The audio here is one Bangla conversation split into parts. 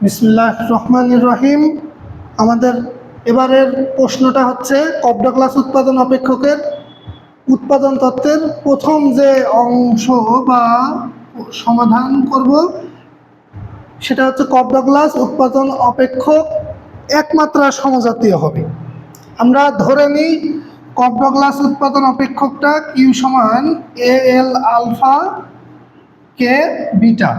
বিসমুল্লাহ রহমান রহিম। আমাদের এবারের প্রশ্নটা হচ্ছে কবডা ক্লাস উৎপাদন অপেক্ষকের উৎপাদন তত্ত্বের প্রথম যে অংশ বা সমাধান করব, সেটা হচ্ছে কবডা গ্লাস উৎপাদন অপেক্ষক একমাত্রা সমজাতীয় হবে। আমরা ধরে নিই কবডা গ্লাস উৎপাদন অপেক্ষকটা কিউ সমান এ এল আলফা কে বিটা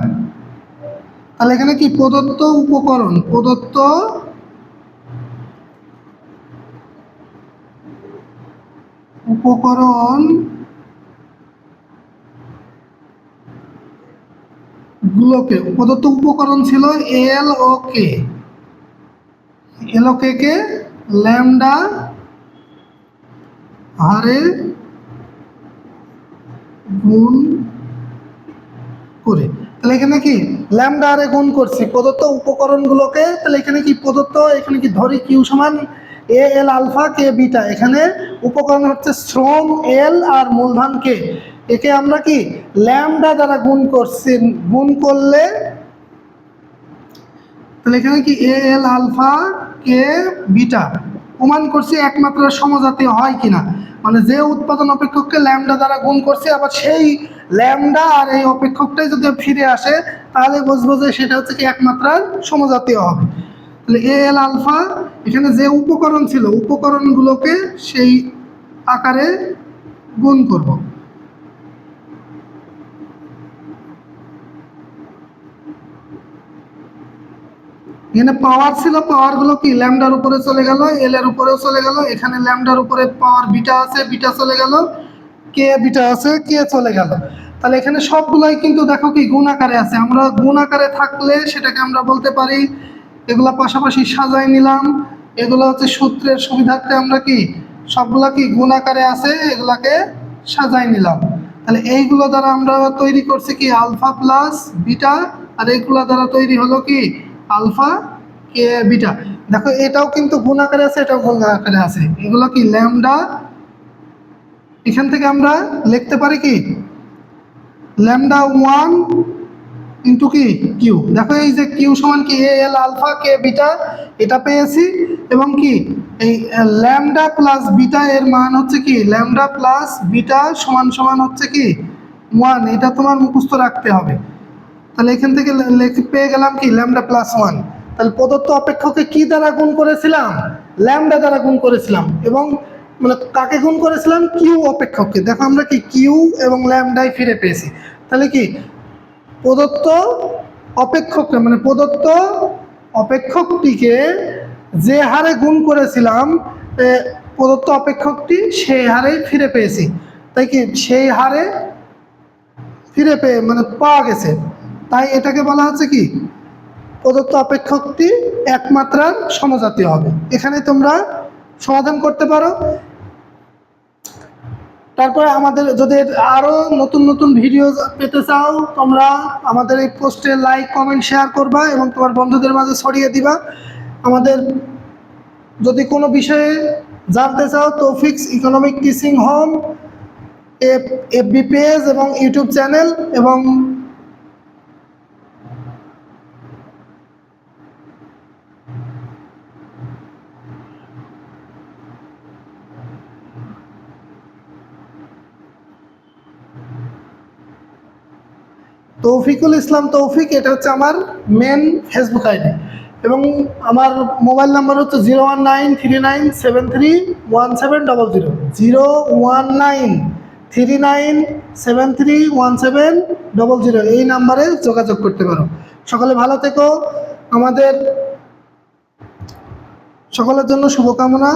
তাহলে এখানে কি প্রদত্ত উপকরণ? প্রদত্ত উপকরণ গুলোকে, প্রদত্ত উপকরণ ছিল এল ও কে। এল ও কে কে? ল্যামডা হারে গুণ তাহলে এখানে কি ল্যামডা আরে গুণ করছি? প্রদত্ত উপকরণগুলোকে, তাহলে এখানে কি প্রদত্ত? এখানে কি ধরি কিউ সমান এ এল আলফা, কে বিটা? এখানে উপকরণ হচ্ছে শ্রম, এল আর মূলধন, কে? একে আমরা কি ল্যামডা দ্বারা গুণ করছি, গুণ করলে তাহলে এখানে কি এ এল আলফা, কে বিটা? প্রমাণ করছি একমাত্র সমজাতীয় হয় কিনা। মানে যে উৎপাদন অপেক্ষককে ল্যামডা দ্বারা গুণ করছে, আবার সেই ল্যামডা আর এই অপেক্ষকটাই যদি ফিরে আসে, তাহলে বুঝব যে সেটা হচ্ছে কি একমাত্রার সমজাতীয় হবে। তাহলে এ এল আলফা, এখানে যে উপকরণ ছিল, উপকরণগুলোকে সেই আকারে গুণ করব। এখানে পাওয়ার ছিল পাওয়ারগুলো কি? ল্যামডার উপরে চলে গেল এল এর উপরেও চলে গেল, এখানে ল্যামডার উপরে পাওয়ার বিটা আছে বিটা চলে গেল কে বিটা আছে কে চলে গেল। তাহলে এখানে সবগুলাই কিন্তু দেখো কি, গুণ আকারে আছে। আমরা গুণ আকারে থাকলে সেটাকে আমরা বলতে পারি, এগুলা পাশাপাশি সাজাই নিলাম। এগুলো হচ্ছে সূত্রের সুবিধার্থে আমরা কি, সবগুলা কি গুণ আকারে আছে, এগুলাকে সাজাই নিলাম। তাহলে এইগুলো দ্বারা আমরা তৈরি করছি কি আলফা প্লাস বিটা আর এইগুলো দ্বারা তৈরি হলো কি আলফা কে বিটা। দেখো, এটাও কিন্তু গুণ আকারে আছে, এটাও গুণ আকারে আছে। এগুলো কি, ল্যামডা? এখান থেকে আমরা লিখতে পারি কি? ল্যামডা ওয়ান ইন্টু কি? কিউ। দেখো, এই যে কিউ সমান কি? এ, এল, আলফা, কে, বিটা, এটা পেয়েছি। এবং কি? এই ল্যামডা প্লাস বিটা এর মান হচ্ছে কি? ল্যামডা প্লাস বিটা সমান সমান হচ্ছে কি? ওয়ান। এটা তোমার মুখস্থ রাখতে হবে। তাহলে এখান থেকে পেয়ে গেলাম কি? Lambda plus one. তাহলে প্রদত্ত অপেক্ষকে কি দ্বারা গুণ করেছিলাম? ল্যামডা দ্বারা গুণ করেছিলাম। এবং মানে কাকে গুণ করেছিলাম? কিউ অপেক্ষককে। দেখো আমরা কি কিউ এবং ল্যামডাই ফিরে পেয়েছি। তাহলে কি? প্রদত্ত অপেক্ষককে মানে প্রদত্ত অপেক্ষকটিকে যে হারে গুণ করেছিলাম প্রদত্ত অপেক্ষকটি সেই হারেই ফিরে পেয়েছি। তাই কি? সেই হারে ফিরে পেয়ে মানে পাওয়া গেছে। তাই এটাকে বলা হচ্ছে কি? প্রদত্ত অপেক্ষকটি একমাত্রার সমজাতীয় হবে। এখানে তোমরা সমাধান করতে পারো। তারপরে আমাদের যদি আরও নতুন নতুন ভিডিও পেতে চাও, তোমরা আমাদের এই পোস্টে লাইক কমেন্ট শেয়ার করবা এবং তোমার বন্ধুদের মাঝে ছড়িয়ে দিবা। আমাদের যদি কোনো বিষয়ে জানতে চাও Toufiq's economic teaching home F FB page এবং ইউটিউব চ্যানেল এবং তৌফিকুল ইসলাম তৌফিক, এটা হচ্ছে আমার মেন ফেসবুক আইডি এবং আমার মোবাইল নাম্বার হচ্ছে zero one nine three nine seven three one seven double zero zero one nine three nine seven three one seven double zero এই নাম্বারে যোগাযোগ করতে পারো। সকলে ভালো থেকো, আমাদের সকলের জন্য শুভকামনা।